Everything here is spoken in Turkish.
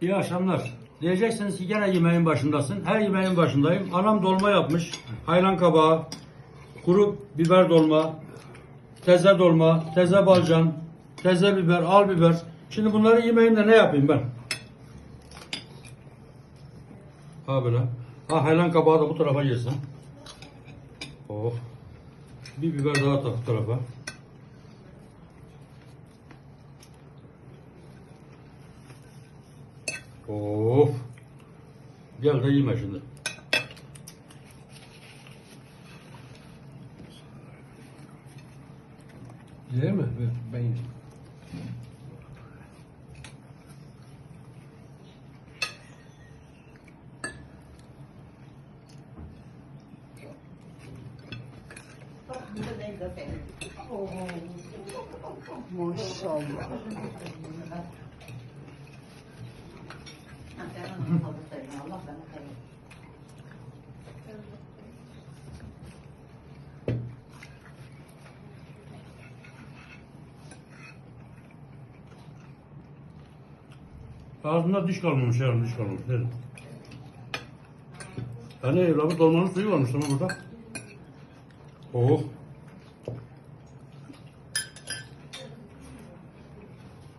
İyi akşamlar. Diyeceksiniz ki gene yemeğin başındasın. Her yemeğin başındayım. Anam dolma yapmış. Haylan kabağı, kuru biber dolma, teze dolma, teze balcan, teze biber, al biber. Şimdi bunları yemeğimde ne yapayım ben? Ha böyle. Ha haylan kabağı da bu tarafa gelsin. Oh. Bir biber daha tak bu tarafa. 哦，两块钱嘛，兄弟。行吗？不便宜。穆少。Ağzında diş kalmamış yarın diş kalmamış. Dedim. Hani evladı dolmanın suyu varmış ama burada. Oh.